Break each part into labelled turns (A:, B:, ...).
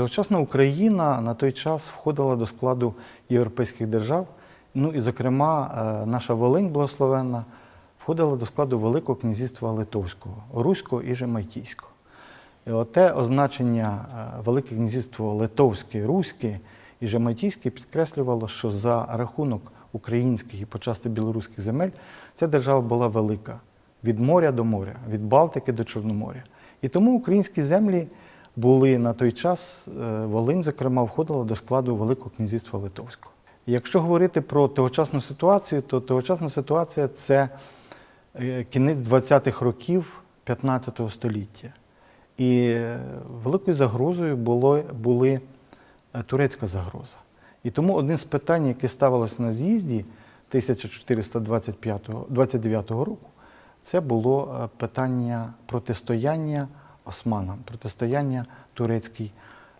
A: Тогочасна Україна на той час входила до складу європейських держав. Ну і, зокрема, е, наша Волинь благословенна входила до складу Великого князівства Литовського, Руського і Жемайтійського. І оте означення е, Велике князівство Литовське, Руське і Жемайтійське підкреслювало, що за рахунок українських і почасти білоруських земель ця держава була велика від моря до моря, від Балтики до Чорноморя. І тому українські землі були на той час, е, Волинь, зокрема, входила до складу Великого князівства Литовського. Якщо говорити про тогочасну ситуацію, то тогочасна ситуація це е, кінець 20-х років 15 століття. І е, великою загрозою було, були турецька загроза. І тому одним з питань, яке ставилося на з'їзді 1429 року, це було питання протистояння османам, протистояння турецькій,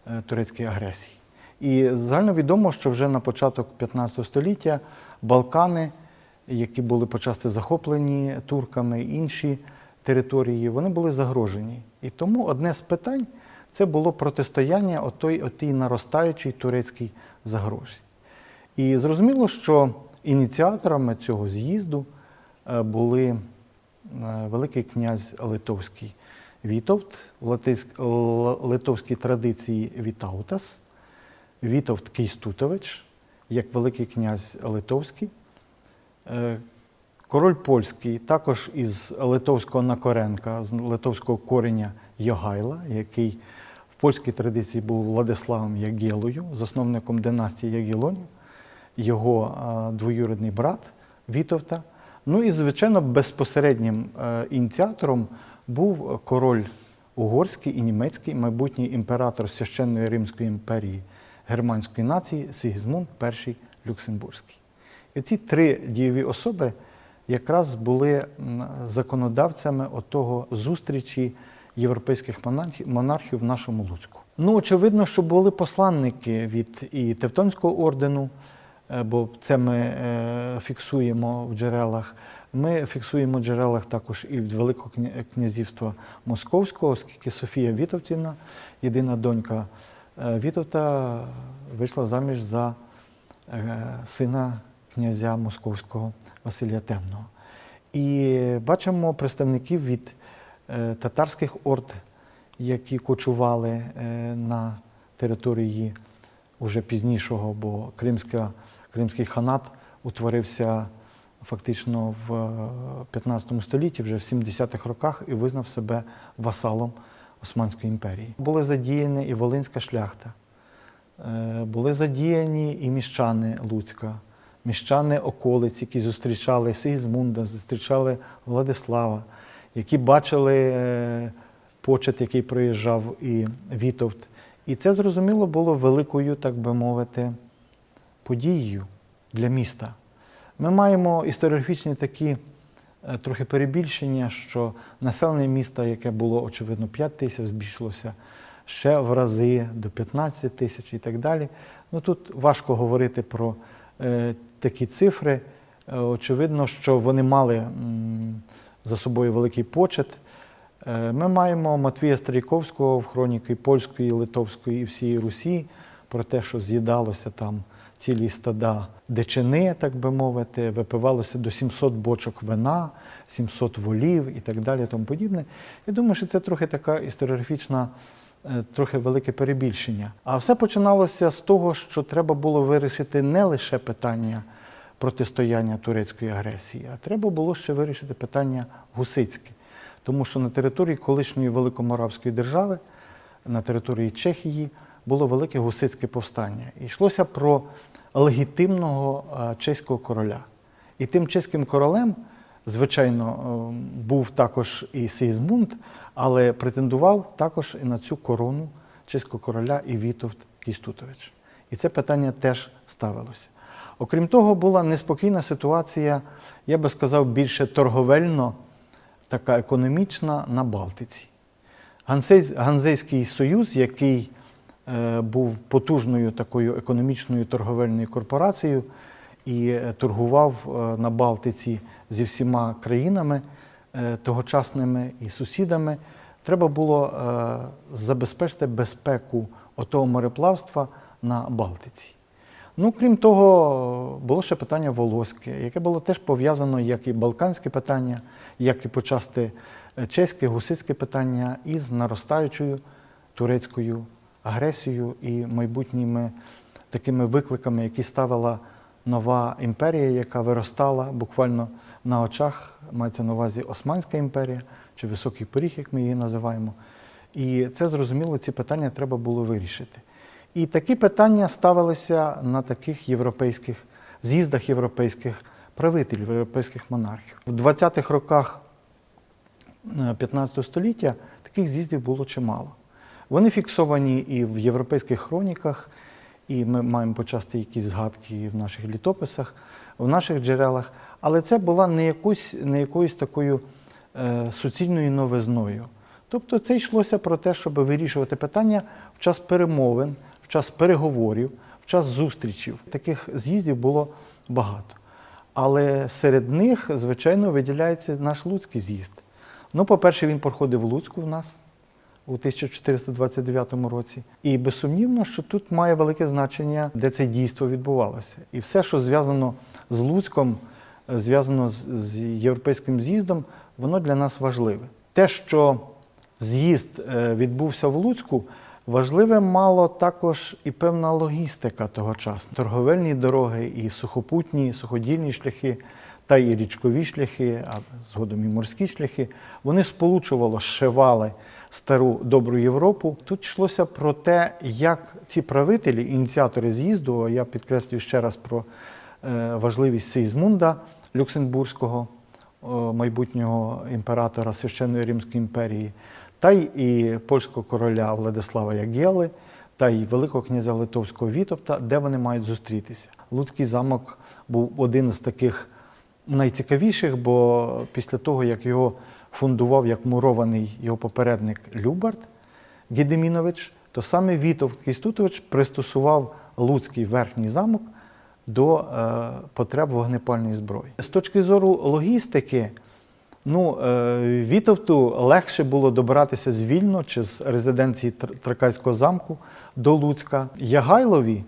A: е, турецькій агресії. І загально відомо, що вже на початок 15 століття Балкани, які були почасти захоплені турками, інші території, вони були загрожені. І тому одне з питань це було протистояння отой, отій наростаючій турецькій загрозі. І зрозуміло, що ініціаторами цього з'їзду е, були е, Великий князь Литовський Вітовт, в литовській традиції Вітаутас, Вітовт Кейстутович, як Великий князь Литовський, Е, король польський, також із литовського Накоренка, з литовського кореня Йогайла, який в польській традиції був Владиславом Ягелою, засновником династії Ягелонів, його е, двоюрідний брат Вітовта. Ну і, звичайно, безпосереднім е, ініціатором був король угорський і німецький, майбутній імператор Священної Римської імперії германської нації Сигізмунд І Люксембурзький. І ці три дієві особи якраз були законодавцями отого зустрічі європейських монархів, в нашому Луцьку. Ну, очевидно, що були посланники від і Тевтонського ордену, бо це ми е, фіксуємо в джерелах. Ми фіксуємо в джерелах також і від Великого князівства Московського, оскільки Софія Вітовтівна, єдина донька е, Вітовта, вийшла заміж за е, сина князя Московського Василія Темного. І бачимо представників від е, татарських орд, які кочували е, на території уже пізнішого, бо Кримська, Кримський ханат утворився фактично в е, 15 столітті, вже в 70-х роках, і визнав себе васалом Османської імперії. Були задіяні і Волинська шляхта, Е, були задіяні і міщани Луцька, міщани околиць, які зустрічали Сигізмунда, зустрічали Владислава, які бачили е, почет, який проїжджав і Вітовт. І це зрозуміло було великою, так би мовити, подією для міста. Ми маємо історіографічні такі е, трохи перебільшення, що населення міста, яке було, очевидно, 5 тисяч, збільшилося ще в рази до 15 тисяч і так далі. Ну тут важко говорити про е, такі цифри. Е, очевидно, що вони мали за собою великий почет. Е, Ми маємо Матвія Старіковського в хроніки польської, литовської і всієї Русі про те, що з'їдалося там цілі стада дичини, так би мовити, випивалося до 700 бочок вина, 700 волів і так далі. Тому подібне. Я думаю, що це трохи така історіографічна, е, трохи велике перебільшення. А все починалося з того, що треба було вирішити не лише питання протистояння турецької агресії, а треба було ще вирішити питання гусицьке. Тому що на території колишньої Великоморавської держави, на території Чехії, було велике гусицьке повстання. І йшлося про легітимного е, чеського короля. І тим чеським королем, звичайно, е, був також і Сигізмунд, але претендував також і на цю корону чеського короля і Вітовт Кістутович. І це питання теж ставилося. Окрім того, була неспокійна ситуація, я би сказав, більше торговельно, така економічна на Балтиці. Ганзей- Ганзейський союз, який був потужною такою економічною торговельною корпорацією і е, торгував е, на Балтиці зі всіма країнами е, тогочасними і сусідами, треба було е, забезпечити безпеку отого мореплавства на Балтиці. Ну, крім того, було ще питання волоське, яке було теж пов'язано, як і балканське питання, як і почасти е, чеське, гусицьке питання із наростаючою турецькою агресією і майбутніми такими викликами, які ставила нова імперія, яка виростала буквально на очах, мається на увазі Османська імперія чи Високий Поріг, як ми її називаємо. І це зрозуміло, ці питання треба було вирішити. І такі питання ставилися на таких європейських з'їздах європейських правителів, європейських монархів. В 20-х роках е, 15 століття таких з'їздів було чимало. Вони фіксовані і в європейських хроніках, і ми маємо почасти якісь згадки в наших літописах, в наших джерелах. Але це була не, якусь, не якоюсь такою е, суцільною новизною. Тобто це йшлося про те, щоб вирішувати питання в час перемовин, в час переговорів, в час зустрічів. Таких з'їздів було багато. Але серед них, звичайно, виділяється наш Луцький з'їзд. Ну, по-перше, він проходив в Луцьку в нас у 1429 році. І безсумнівно, що тут має велике значення, де це дійство відбувалося. І все, що зв'язано з Луцьком, зв'язано з, європейським з'їздом, воно для нас важливе. Те, що з'їзд е, відбувся в Луцьку, важливе мало також і певна логістика тогочасна. Торговельні дороги, і сухопутні, і суходільні шляхи, та і річкові шляхи, а згодом і морські шляхи, вони сполучувало, зшивали стару добру Європу. Тут йшлося про те, як ці правителі, ініціатори з'їзду, я підкреслюю ще раз про е, важливість Сейзмунда Люксембурзького, майбутнього імператора Священної Римської імперії, та й і польського короля Владислава Ягєли, та й Великого князя Литовського Вітовта, де вони мають зустрітися. Луцький замок був один з таких найцікавіших, бо після того, як його фундував як мурований його попередник Любард Гедемінович, то саме Вітовт Кістутович пристосував Луцький верхній замок до е, потреб вогнепальної зброї. З точки зору логістики, ну, е, Вітовту легше було добиратися з Вільно чи з резиденції Тр- Тракайського замку до Луцька. Ягайлові,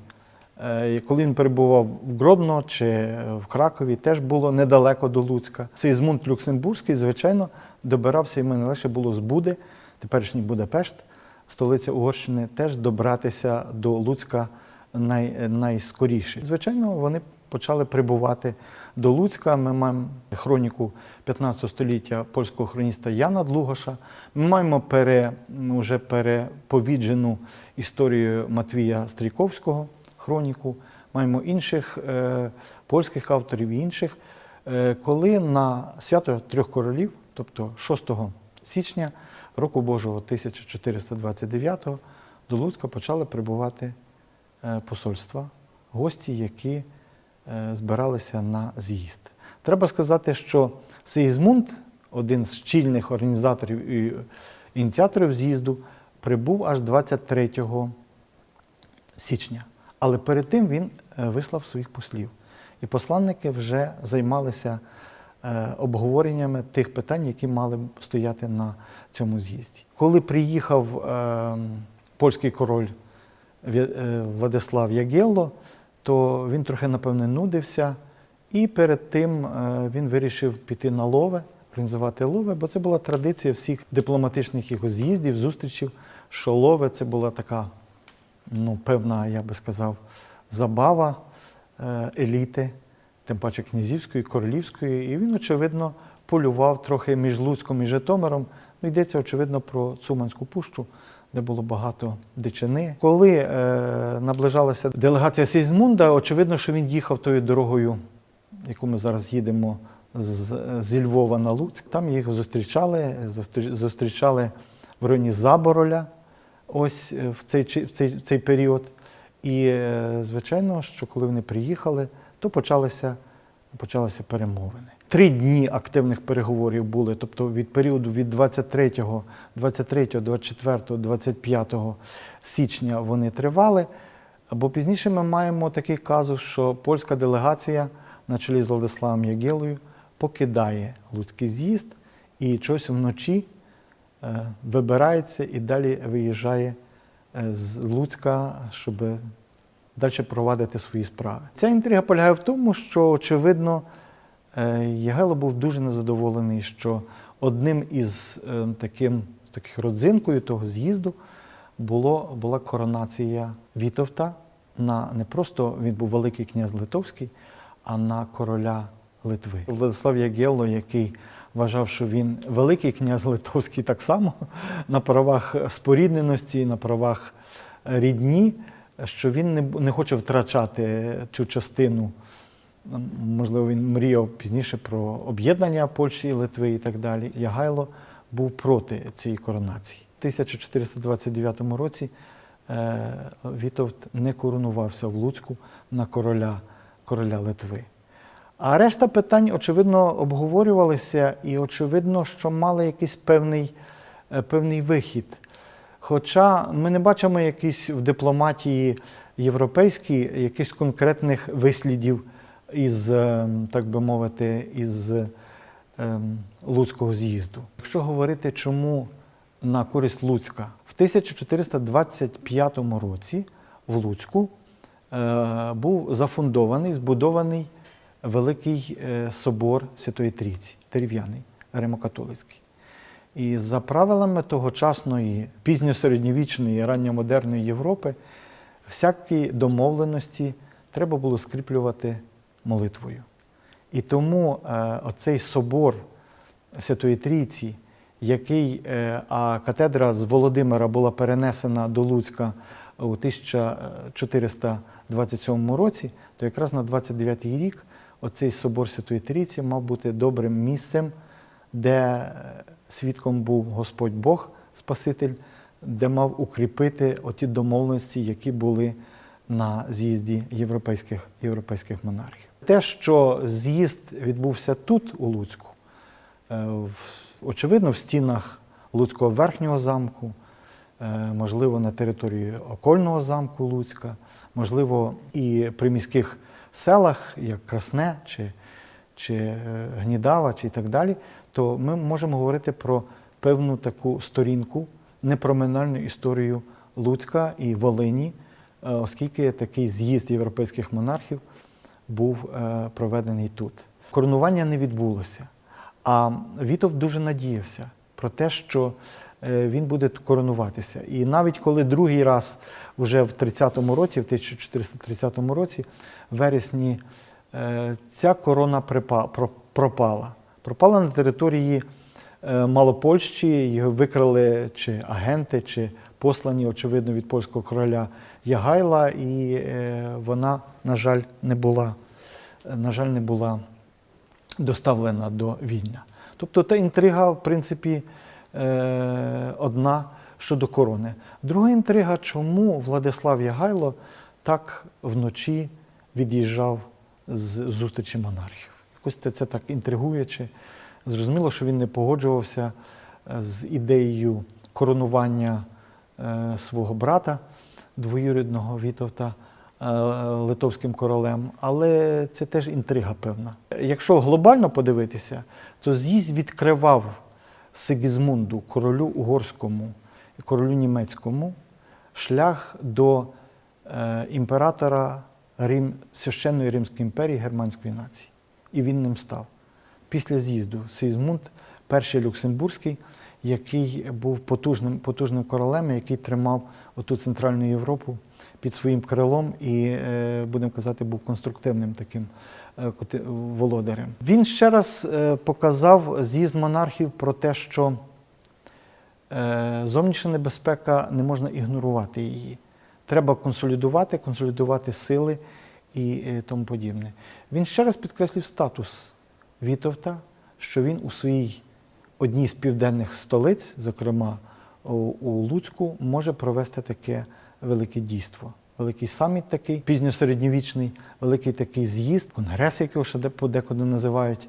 A: коли він перебував в Гробно чи в Кракові, теж було недалеко до Луцька. Сигізмунд Люксембурзький, звичайно, добирався, йому не легше було з Буди, теперішній Будапешт, столиця Угорщини, теж добратися до Луцька най, найскоріше. Звичайно, вони почали прибувати до Луцька. Ми маємо хроніку 15 століття польського хроніста Яна Длугаша. Ми маємо пере, вже переповіджену історію Матвія Стрійковського хроніку. Маємо інших е, польських авторів і інших, е, коли на свято трьох королів, тобто 6 січня року Божого 1429 до Луцька почали прибувати е, посольства, гості, які збиралися на з'їзд. Треба сказати, що Сигізмунд, один з чільних організаторів і ініціаторів з'їзду, прибув аж 23 січня. Але перед тим він е, вислав своїх послів. І посланники вже займалися е, обговореннями тих питань, які мали б стояти на цьому з'їзді. Коли приїхав е, польський король е, Владислав Ягелло, то він трохи, напевне, нудився, і перед тим він вирішив піти на лове, організувати лове, бо це була традиція всіх дипломатичних його з'їздів, зустрічів, що лове це була така ну, певна, я би сказав, забава е, еліти, тим паче князівської, королівської. І він, очевидно, полював трохи між Луцьком і Житомиром. Ну, йдеться, очевидно, про Цуманську пущу, де було багато дичини. Коли е, наближалася делегація Сізмунда, очевидно, що він їхав тою дорогою, яку ми зараз їдемо з, зі Львова на Луцьк. Там їх зустрічали, зустрічали в районі Забороля ось е, в цей, в цей, в цей період. І, е, звичайно, що коли вони приїхали, то почалися, почалися перемовини. Три дні активних переговорів були, тобто від періоду від 23, 23, 24, 25 січня вони тривали. Бо пізніше ми маємо такий казус, що польська делегація на чолі з Владиславом Ягелою покидає Луцький з'їзд і щось вночі вибирається і далі виїжджає е, з Луцька, щоб далі провадити свої справи. Ця інтрига полягає в тому, що, очевидно, е, Ягело був дуже незадоволений, що одним із е, таким, таких родзинкою того з'їзду було, була коронація Вітовта на не просто він був Великий князь Литовський, а на короля Литви. Владислав Ягелло, який вважав, що він великий князь Литовський так само на правах спорідненості, на правах рідні, що він не, не хоче втрачати цю частину. Можливо, він мріяв пізніше про об'єднання Польщі Литви і так далі. Ягайло був проти цієї коронації. У 1429 році е, Вітовт не коронувався в Луцьку на короля, короля Литви. А решта питань, очевидно, обговорювалися, і очевидно, що мали якийсь певний, е, певний вихід. Хоча ми не бачимо якісь в дипломатії європейській якихось конкретних вислідів із, е, так би мовити, із е, Луцького з'їзду. Якщо говорити, чому на користь Луцька, в 1425 році в Луцьку був зафундований, збудований великий е, собор Святої Трійці, дерев'яний, римокатолицький. І за правилами тогочасної пізньосередньовічної, ранньомодерної Європи, всякі домовленості треба було скріплювати молитвою. І тому е, оцей собор Святої Трійці, який, е, а катедра з Володимира була перенесена до Луцька у 1427 році, то якраз на 29-й рік оцей собор Святої Трійці мав бути добрим місцем, де е, свідком був Господь Бог, Спаситель, де мав укріпити оті домовленості, які були на з'їзді європейських, європейських монархів. Те, що з'їзд відбувся тут, у Луцьку, е, очевидно, в стінах Луцького верхнього замку, е, можливо, на території окольного замку Луцька, можливо, і при міських селах, як Красне чи, чи е, Гнідава, чи і так далі, то ми можемо говорити про певну таку сторінку, непроминальну історію Луцька і Волині, е, оскільки такий з'їзд європейських монархів був е, проведений тут. Коронування не відбулося. А Вітов дуже надіявся про те, що він буде коронуватися. І навіть коли другий раз, вже в 30-му році, в 1430 році, в вересні, е, ця корона пропала. Пропала на території е, Малопольщі, його викрали чи агенти, чи послані, очевидно, від польського короля Ягайла, і е, вона, на жаль, не була, на жаль, не була доставлена до Вільня. Тобто та інтрига, в принципі, одна щодо корони. Друга інтрига, чому Владислав Ягайло так вночі від'їжджав з зустрічі монархів. Якось це, це так інтригуюче. Зрозуміло, що він не погоджувався е, з ідеєю коронування е, свого брата, двоюрідного Вітовта, е, литовським королем, але це теж інтрига певна. Якщо глобально подивитися, то з'їзд відкривав Сигізмунду, королю угорському королю німецькому, шлях до е, імператора Рим, священної Римської імперії Германської нації. І він ним став. Після з'їзду Сигізмунд, перший Люксембурзький, який був потужним, потужним королем, який тримав оту Центральну Європу під своїм крилом і, е, будемо казати, був конструктивним таким е, володарем. Він ще раз показав з'їзд монархів про те, що зовнішня небезпека не можна ігнорувати її. Треба консолідувати, консолідувати сили і е, тому подібне. Він ще раз підкреслив статус Вітовта, що він у своїй одній з південних столиць, зокрема у, Луцьку, може провести таке велике дійство. Великий саміт такий, пізньосередньовічний, великий такий з'їзд, конгрес, якого ще подекуди називають, е,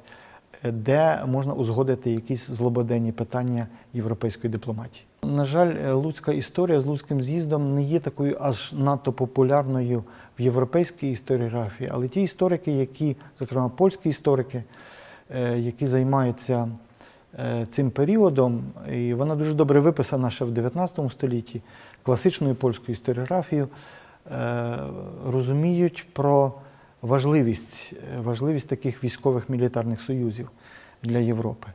A: де можна узгодити якісь злободенні питання європейської дипломатії. На жаль, луцька історія з луцьким з'їздом не є такою аж надто популярною в європейській історіографії, але ті історики, які, зокрема польські історики, е, які займаються е, цим періодом, і вона дуже добре виписана ще в 19 столітті класичною польською історіографією, е, розуміють про важливість, е, важливість таких військових мілітарних союзів для Європи.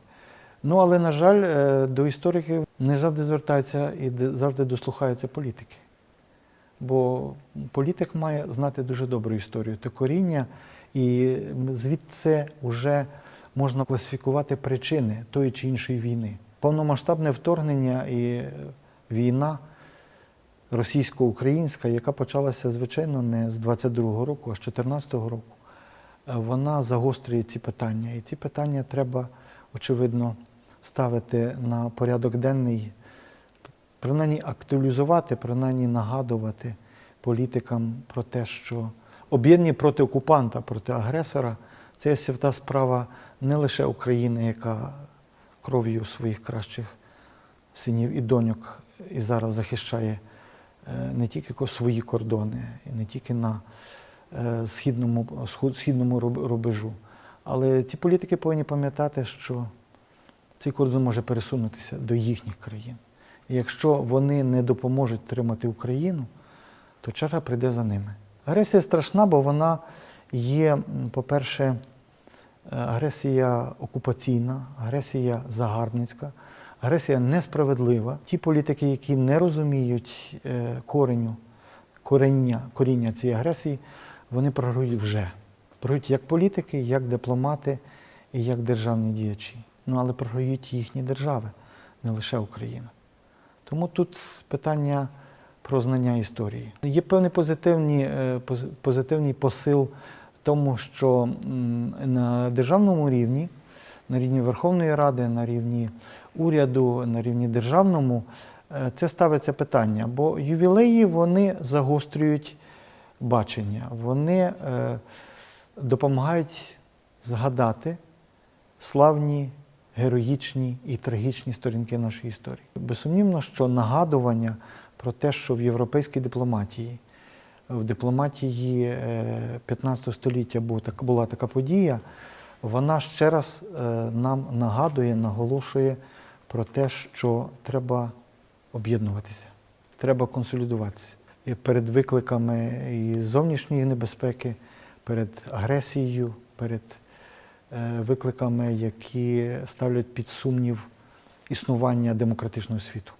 A: Ну, але, на жаль, е, до істориків не завжди звертаються і завжди дослухаються політики. Бо політик має знати дуже добру історію та коріння, і звідси вже можна класифікувати причини тої чи іншої війни. Повномасштабне вторгнення і війна російсько-українська, яка почалася, звичайно, не з 22-го року, а з 14-го року, е, вона загострює ці питання. І ці питання треба, очевидно, ставити на порядок денний, принаймні актуалізувати, принаймні нагадувати політикам про те, що об'єднання проти окупанта, проти агресора це є свята справа не лише України, яка кров'ю своїх кращих синів і доньок і зараз захищає не тільки свої кордони, не тільки на е, східному, східному рубежу. Але ці політики повинні пам'ятати, що цей кордон може пересунутися до їхніх країн. І якщо вони не допоможуть тримати Україну, то черга прийде за ними. Агресія страшна, бо вона є, по-перше, е, агресія окупаційна, агресія загарбницька, агресія несправедлива. Ті політики, які не розуміють е, кореню, корення, коріння цієї агресії, вони програють вже. Програють як політики, як дипломати і як державні діячі. Ну, але програють їхні держави, не лише Україна. Тому тут питання про знання історії. Є певний позитивні, е, позитивний посил тому, що на державному рівні, на рівні Верховної Ради, на рівні уряду, на рівні державному, е, це ставиться питання, бо ювілеї вони загострюють бачення, вони е, допомагають згадати славні, героїчні і трагічні сторінки нашої історії. Безсумнівно, що нагадування про те, що в європейській дипломатії, в дипломатії е, 15 століття була така подія, вона ще раз е, нам нагадує, наголошує про те, що треба об'єднуватися, треба консолідуватися. І перед викликами і зовнішньої небезпеки, перед агресією, перед е, викликами, які ставлять під сумнів існування демократичного світу.